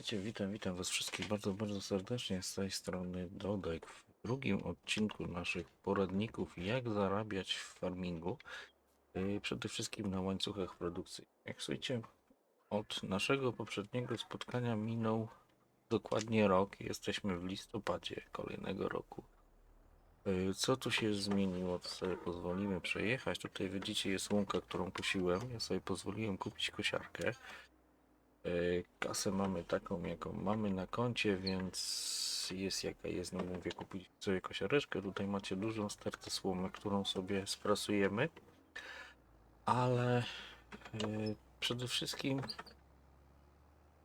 Witam, witam Was wszystkich bardzo, bardzo serdecznie z tej strony Dodek w drugim odcinku naszych poradników jak zarabiać w farmingu. Yy, Przede wszystkim na łańcuchach produkcji. Jak słuchajcie, od naszego poprzedniego spotkania minął dokładnie rok. Jesteśmy w listopadzie kolejnego roku. Yy, Co tu się zmieniło? To sobie pozwolimy przejechać. Tutaj widzicie jest łąka, którą posiłem. Ja sobie pozwoliłem kupić kosiarkę. E, Kasę mamy taką, jaką mamy na koncie, więc jest jaka jest. No mówię, kupić sobie kosiareczkę. Tutaj macie dużą stertę słomy, którą sobie sprasujemy. Ale e, przede wszystkim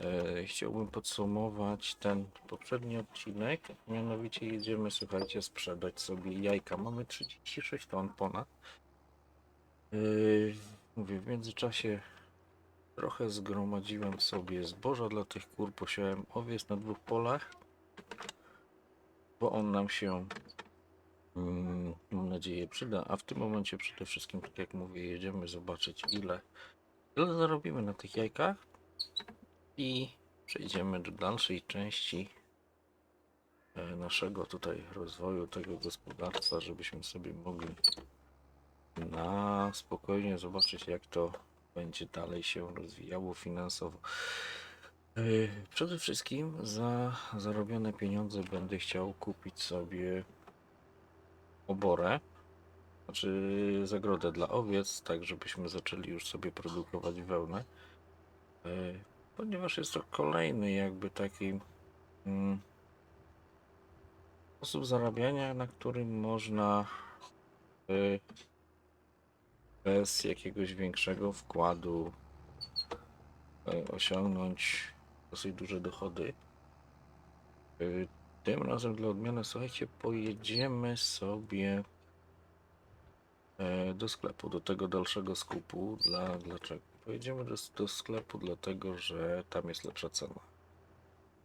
e, chciałbym podsumować ten poprzedni odcinek. Mianowicie jedziemy, słuchajcie, sprzedać sobie jajka. Mamy 36 ton ponad. Mówię, w międzyczasie Trochę zgromadziłem sobie zboża dla tych kur, posiałem owiec na dwóch polach, bo on nam się, mm, mam nadzieję, przyda. A w tym momencie przede wszystkim, tak jak mówię, jedziemy zobaczyć ile, ile zarobimy na tych jajkach i przejdziemy do dalszej części e, naszego tutaj rozwoju tego gospodarstwa, żebyśmy sobie mogli na spokojnie zobaczyć jak to będzie dalej się rozwijało finansowo. Yy, Przede wszystkim za zarobione pieniądze będę chciał kupić sobie oborę, znaczy zagrodę dla owiec, tak żebyśmy zaczęli już sobie produkować wełnę. Yy, Ponieważ jest to kolejny jakby taki mm, sposób zarabiania, na którym można yy, bez jakiegoś większego wkładu e, osiągnąć dosyć duże dochody. E, Tym razem dla odmiany, słuchajcie, pojedziemy sobie e, do sklepu, do tego dalszego skupu. Dla, dlaczego? Pojedziemy do, do sklepu, dlatego że tam jest lepsza cena.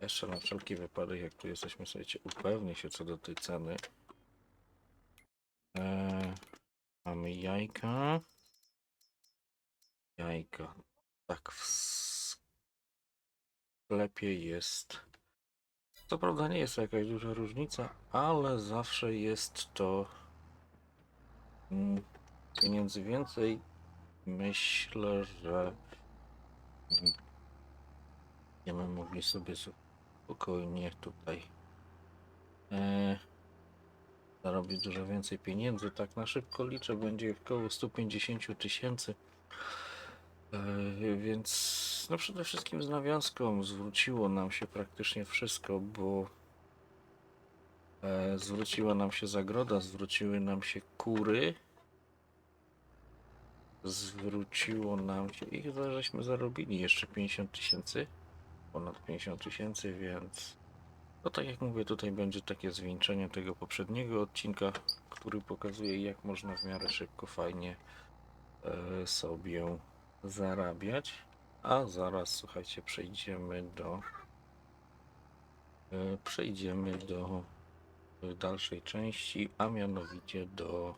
Jeszcze na wszelki wypadek, jak tu jesteśmy, słuchajcie, upewnię się co do tej ceny. E, Mamy jajka. Jajka. Tak, w sklepie jest. Co prawda nie jest to jakaś duża różnica, ale zawsze jest to mm, pieniędzy więcej. Myślę, że mm, będziemy mogli sobie spokojnie tutaj e, zarobić dużo więcej pieniędzy. Tak na szybko liczę, będzie około 150 tysięcy. E, Więc no przede wszystkim z nawiązką zwróciło nam się praktycznie wszystko, bo e, zwróciła nam się zagroda, zwróciły nam się kury, zwróciło nam się ich żeśmy zarobili jeszcze 50 tysięcy, ponad 50 tysięcy, więc no tak jak mówię, tutaj będzie takie zwieńczenie tego poprzedniego odcinka, który pokazuje jak można w miarę szybko, fajnie e, sobie zarabiać. A zaraz, słuchajcie, przejdziemy do e, przejdziemy do e, dalszej części, a mianowicie do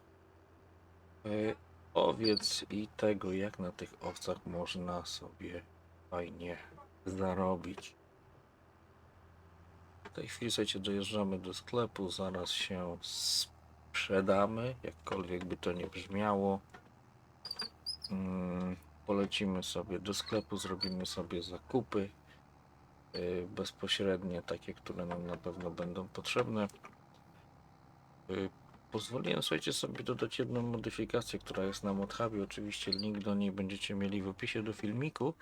owiec i tego, jak na tych owcach można sobie fajnie zarobić. Tej chwili, słuchajcie, dojeżdżamy do sklepu, zaraz się sprzedamy, jakkolwiek by to nie brzmiało. Mm, polecimy sobie do sklepu, zrobimy sobie zakupy yy, bezpośrednie, takie, które nam na pewno będą potrzebne. Yy, Pozwoliłem, słuchajcie, sobie dodać jedną modyfikację, która jest na ModHubie. Oczywiście link do niej będziecie mieli w opisie do filmiku.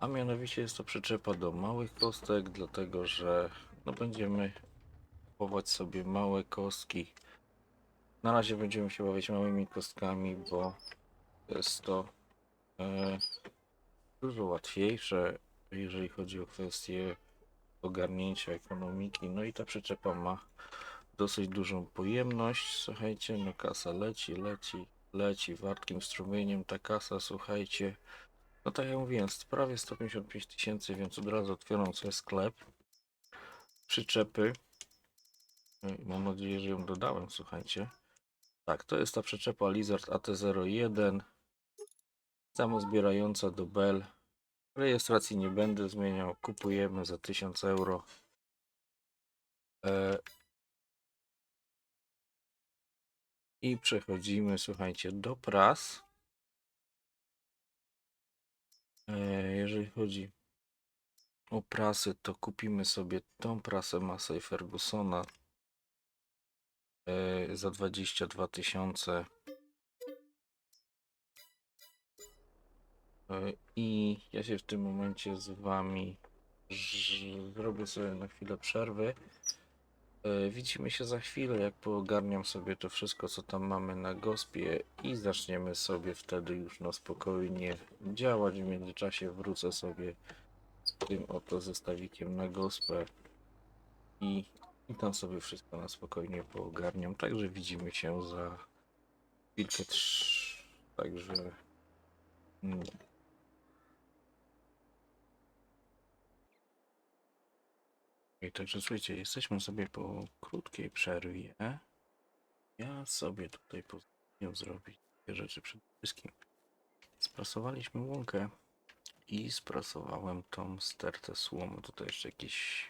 A mianowicie jest to przyczepa do małych kostek, dlatego że no będziemy kupować sobie małe kostki. Na razie będziemy się bawić małymi kostkami, bo jest to e, dużo łatwiejsze, jeżeli chodzi o kwestie ogarnięcia ekonomiki. No i ta przyczepa ma dosyć dużą pojemność. Słuchajcie, no kasa leci, leci, leci wartkim strumieniem. Ta kasa, słuchajcie, no tak jak mówiłem, prawie 155 tysięcy, więc od razu otwieram sobie sklep. Przyczepy. No Mam nadzieję, że ją dodałem, słuchajcie. Tak, to jest ta przyczepa Lizard AT01. Samozbierająca do Bell. Rejestracji nie będę zmieniał. Kupujemy za 1000 euro. E, I przechodzimy, słuchajcie, do pras. E, Jeżeli chodzi o prasy, to kupimy sobie tą prasę Massey Fergusona e, za 22 tysiące. E, I ja się w tym momencie z wami zrobię sobie na chwilę przerwy. E, Widzimy się za chwilę, jak poogarniam sobie to wszystko, co tam mamy na gospie i zaczniemy sobie wtedy już na spokojnie działać. W międzyczasie wrócę sobie z tym oto zestawikiem na gospę i, i tam sobie wszystko na spokojnie poogarniam. Także widzimy się za chwilkę. trz- Także... mm, I także słuchajcie, jesteśmy sobie po krótkiej przerwie. Ja sobie tutaj pozwolę zrobić dwie rzeczy przede wszystkim. Sprasowaliśmy łąkę i sprasowałem tą stertę słomu. Tutaj jeszcze jakieś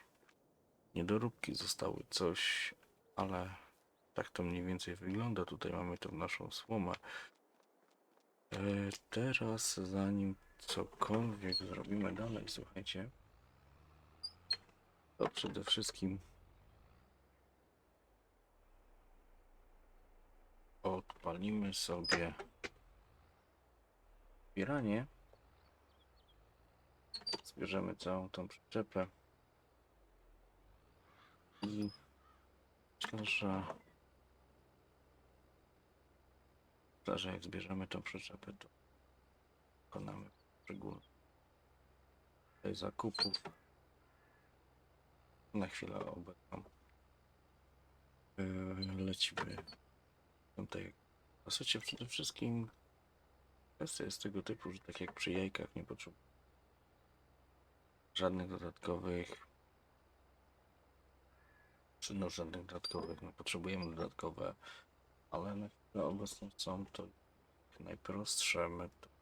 niedoróbki zostały, coś, ale tak to mniej więcej wygląda. Tutaj mamy tą naszą słomę. E, teraz zanim cokolwiek zrobimy dalej, słuchajcie, to przede wszystkim odpalimy sobie zbieranie. Zbierzemy całą tą przyczepę. I myślę, że myślę, że jak zbierzemy tą przyczepę, to wykonamy szczególne tutaj zakupów na chwilę obecną. Yy, lecimy tutaj. W zasadzie przede wszystkim kwestia jest tego typu, że tak jak przy jajkach nie potrzebuję żadnych dodatkowych czy no żadnych dodatkowych, no potrzebujemy dodatkowe, ale na chwilę obecną są to najprostsze metody.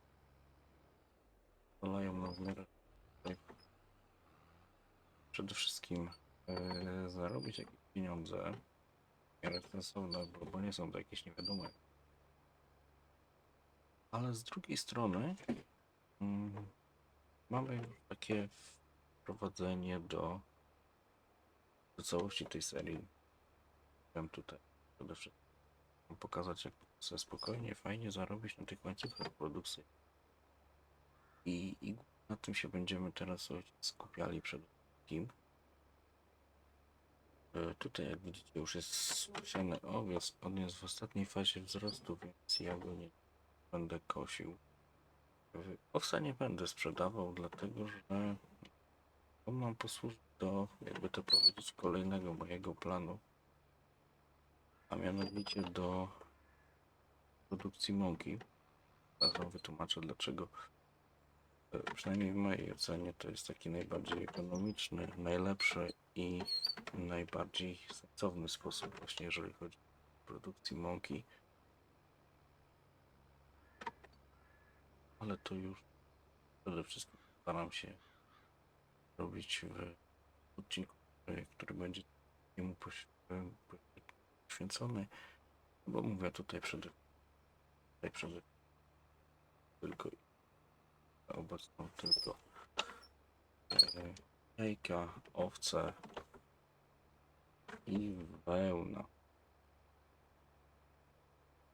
Nam w miarę przede wszystkim yy, zarobić jakieś pieniądze miarę sensowne, bo, bo nie są to jakieś niewiadome. Ale z drugiej strony mm, mamy takie wprowadzenie do, do całości tej serii. Chciałem tutaj przede wszystkim pokazać, jak sobie spokojnie, fajnie zarobić na tych łańcuchach produkcji. I, I na tym się będziemy teraz skupiali przede wszystkim. E, Tutaj jak widzicie już jest spasiany owiec, on jest w ostatniej fazie wzrostu, więc ja go nie będę kosił. Owsa nie będę sprzedawał, dlatego że on nam posłuży do, jakby to powiedzieć, kolejnego mojego planu. A mianowicie do produkcji mąki. Zaraz wytłumaczę dlaczego. E, Przynajmniej w mojej ocenie to jest taki najbardziej ekonomiczny, najlepszy i najbardziej sensowny sposób właśnie jeżeli chodzi o produkcję mąki. Ale to już przede wszystkim staram się robić w odcinku, który- będzie jemu poś- e, poświęcony. Bo mówię tutaj przede tutaj przede tylko obecną tylko e, jajka, owce i wełna.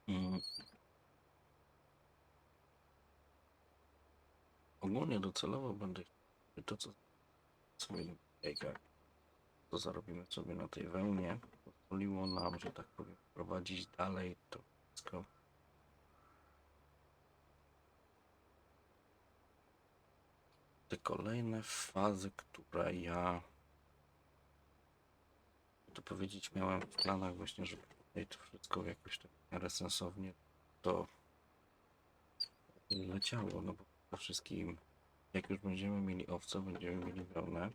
Mm. Ogólnie docelowo będę to, co na jajkach, co zarobimy sobie na tej wełnie, pozwoliło nam, że tak powiem, prowadzić dalej to wszystko. Te kolejne fazy, które ja to powiedzieć miałem w planach właśnie, żeby tutaj to wszystko jakoś tak w miarę sensownie to leciało, no bo przede wszystkim jak już będziemy mieli owce, będziemy mieli wełnę,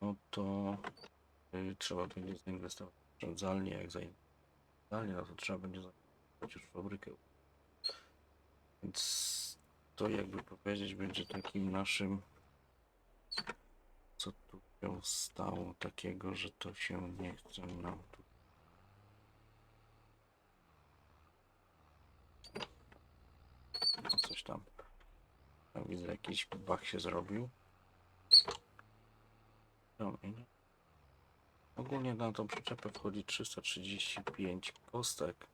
no to y, trzeba będzie zainwestować w sprzędzalnię, jak zainwestować no to trzeba będzie zainwestować już w fabrykę. Więc to jakby powiedzieć będzie takim naszym co tu się stało takiego, że to się nie chce nam tu. Coś tam. Tam widzę jakiś bach się zrobił. Ogólnie na tą przyczepę wchodzi 335 kostek.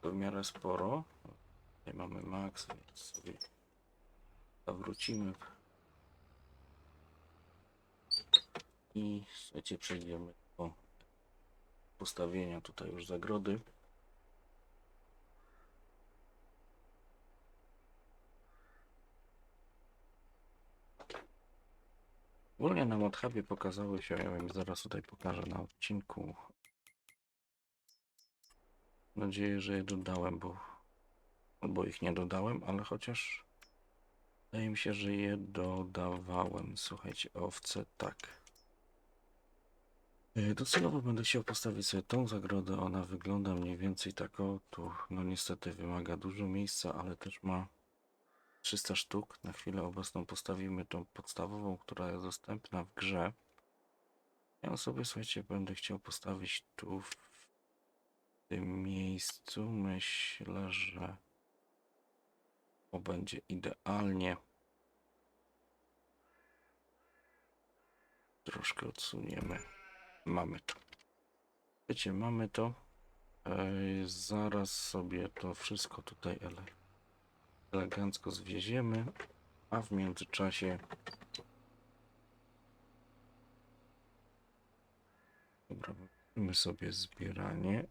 To w miarę sporo. Tutaj mamy max, więc sobie zawrócimy. I słuchajcie, przejdziemy do postawienia tutaj już zagrody. Ogólnie na Modhubie pokazały się, ja wiem, zaraz tutaj pokażę na odcinku. Mam nadzieję, że je dodałem, bo albo ich nie dodałem, ale chociaż wydaje mi się, że je dodawałem. Słuchajcie, owce tak. E, Docelowo będę chciał postawić sobie tą zagrodę. Ona wygląda mniej więcej tak o tu. No niestety wymaga dużo miejsca, ale też ma 300 sztuk. Na chwilę obecną postawimy tą podstawową, która jest dostępna w grze. Ja sobie, słuchajcie, będę chciał postawić tu w tym miejscu. Myślę, że to będzie idealnie. Troszkę odsuniemy. Mamy to. Wiecie, mamy to. Ej, zaraz sobie to wszystko tutaj ele elegancko zwieziemy, a w międzyczasie dobra, sobie zbieranie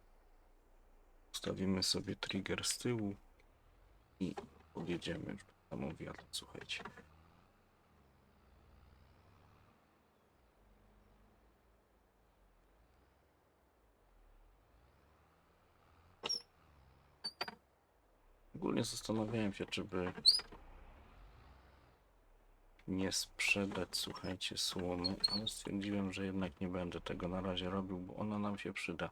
ustawimy sobie trigger z tyłu i podjedziemy już samą wiatr, słuchajcie. Ogólnie zastanawiałem się, czy by nie sprzedać, słuchajcie, słomy, ale stwierdziłem, że jednak nie będę tego na razie robił, bo ona nam się przyda.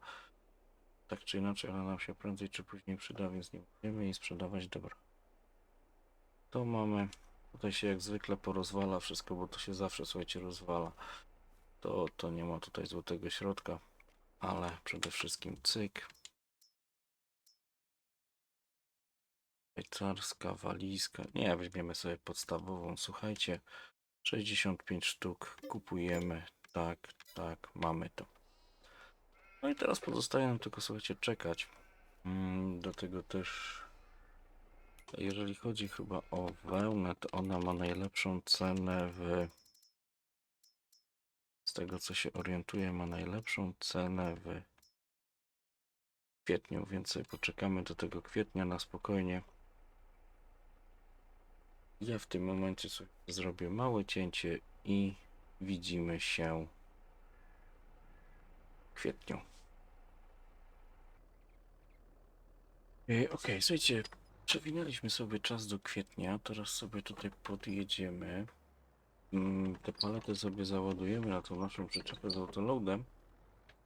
Tak czy inaczej, ona nam się prędzej czy później przyda, więc nie będziemy jej sprzedawać. Dobra. To mamy. Tutaj się jak zwykle porozwala wszystko, bo to się zawsze, słuchajcie, rozwala. To, to nie ma tutaj złotego środka, ale przede wszystkim cyk. Szwajcarska walizka. Nie, weźmiemy sobie podstawową. Słuchajcie, 65 sztuk kupujemy. Tak, tak, mamy to. No i teraz pozostaje nam tylko, słuchajcie, czekać. Mm, Do tego też, jeżeli chodzi chyba o wełnę, to ona ma najlepszą cenę w. Z tego co się orientuję, ma najlepszą cenę w kwietniu, więc poczekamy do tego kwietnia na spokojnie. Ja w tym momencie sobie zrobię małe cięcie i widzimy się w kwietniu. Yy, Okej, słuchajcie, przewinęliśmy sobie czas do kwietnia, teraz sobie tutaj podjedziemy. Mm, Te palety sobie załadujemy na tą naszą przyczepę z autoloadem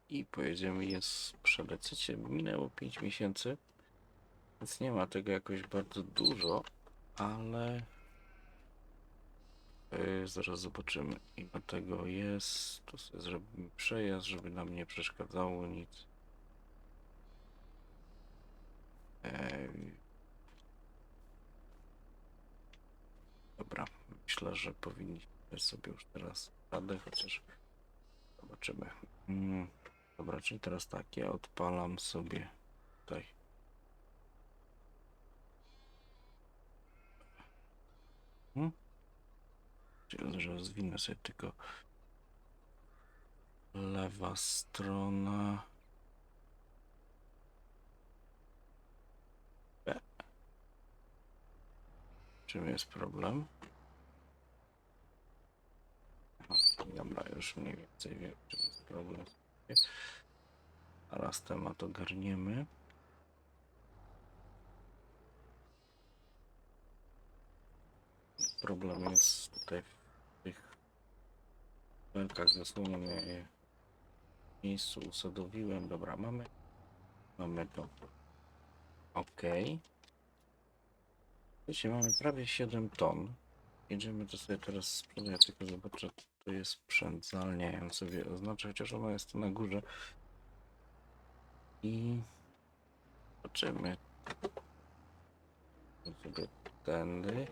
i pojedziemy je sprzedać. Minęło 5 miesięcy, więc nie ma tego jakoś bardzo dużo, ale Yy, zaraz zobaczymy ile tego jest. Tu sobie zrobimy przejazd, żeby nam nie przeszkadzało nic. Ej. Dobra, myślę, że powinniśmy sobie już teraz radę, chociaż zobaczymy. Mm, dobra, czyli teraz tak, ja odpalam sobie tutaj. Hmm? Rozwinę sobie tylko lewa strona. Czym jest problem? Dobra, już mniej więcej wiem, czym jest problem. Zaraz temat ogarniemy. Problem jest tutaj w belkach zasłoną. Ja je w miejscu usadowiłem. Dobra, mamy. Mamy to. Ok. Wiecie, mamy prawie 7 ton. Jedziemy to sobie teraz sprzedać, ja tylko zobaczę, to jest sprzęt zwalniający sobie oznacza, chociaż ona jest tu na górze. I zobaczymy. Sobie tędy.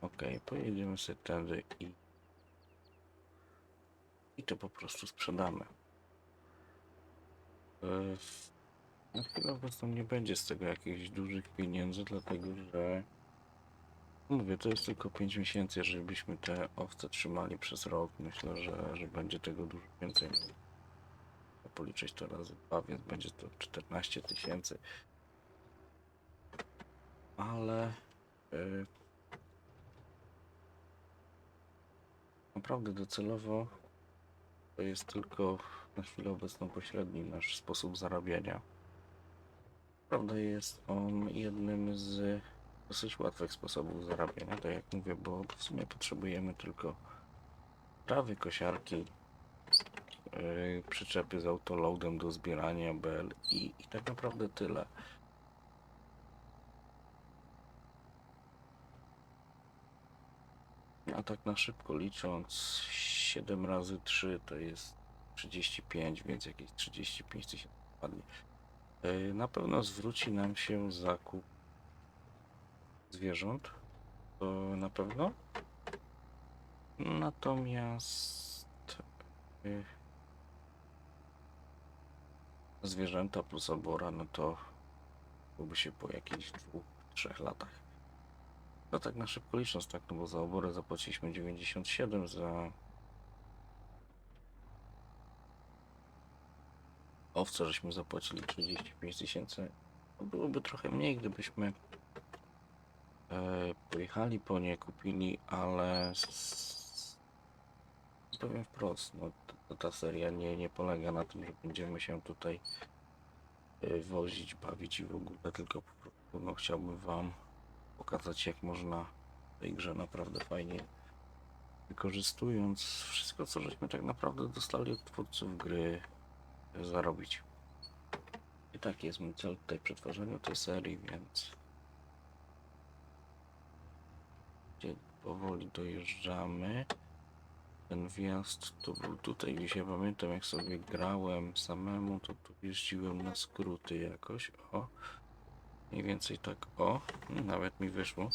Ok, pojedziemy sobie tędy i i to po prostu sprzedamy. Na chwilę obecną nie będzie z tego jakichś dużych pieniędzy, dlatego że mówię, to jest tylko 5 miesięcy, jeżeli byśmy te owce trzymali przez rok, myślę, że, że będzie tego dużo więcej. Policzyć to razy dwa, więc będzie to 14 tysięcy. Ale e, naprawdę docelowo to jest tylko na chwilę obecną pośredni nasz sposób zarabiania. Prawda jest on jednym z dosyć łatwych sposobów zarabiania, tak jak mówię, bo w sumie potrzebujemy tylko trawy, kosiarki, yy, przyczepy z autoloadem do zbierania bel i, i tak naprawdę tyle. A tak na szybko licząc, 7 razy 3 to jest 35, więc jakieś 35 tysięcy padnie. Yy, Na pewno zwróci nam się zakup zwierząt. To na pewno. Natomiast yy, zwierzęta plus obora, no to byłoby się po jakichś dwóch, trzech latach. No tak na szybko licząc, tak, no bo za oborę zapłaciliśmy 97, za owce żeśmy zapłacili 35 tysięcy. Byłoby trochę mniej, gdybyśmy e, pojechali po nie, kupili, ale powiem wprost, no, ta, seria nie, nie polega na tym, że będziemy się tutaj e, wozić, bawić i w ogóle, tylko po prostu no, chciałbym Wam pokazać, jak można w tej grze naprawdę fajnie wykorzystując wszystko, co żeśmy tak naprawdę dostali od twórców gry, zarobić. I taki jest mój cel tutaj przy tej serii, więc gdzie powoli dojeżdżamy. Ten wjazd to był tutaj, gdzieś ja pamiętam jak sobie grałem samemu, to tu jeździłem na skróty jakoś, o. Mniej więcej tak, o, nawet mi wyszło.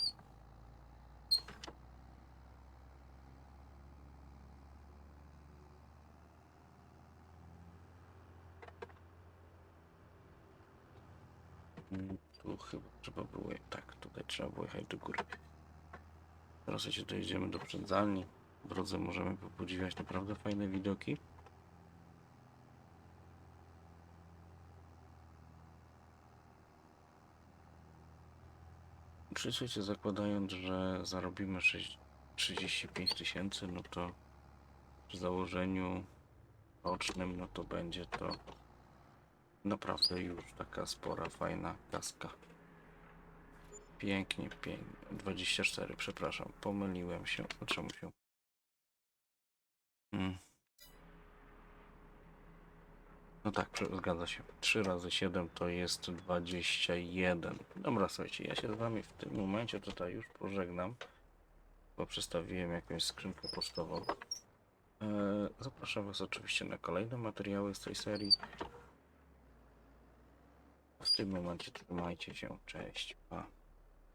Mm, Tu chyba trzeba było, tak, tutaj trzeba było jechać do góry. Teraz się dojedziemy do przędzalni. W drodze możemy podziwiać naprawdę fajne widoki. Oczywiście zakładając, że zarobimy sześć- 35 tysięcy, no to przy założeniu rocznym, no to będzie to naprawdę już taka spora, fajna kaska. Pięknie, pięknie. 24, przepraszam, pomyliłem się. Czemu się? Hmm. No tak, zgadza się. 3 razy 7 to jest 21. Dobra, słuchajcie, ja się z wami w tym momencie tutaj już pożegnam, bo przestawiłem jakąś skrzynkę pocztową. Eee, zapraszam was oczywiście na kolejne materiały z tej serii. W tym momencie trzymajcie się. Cześć. Pa.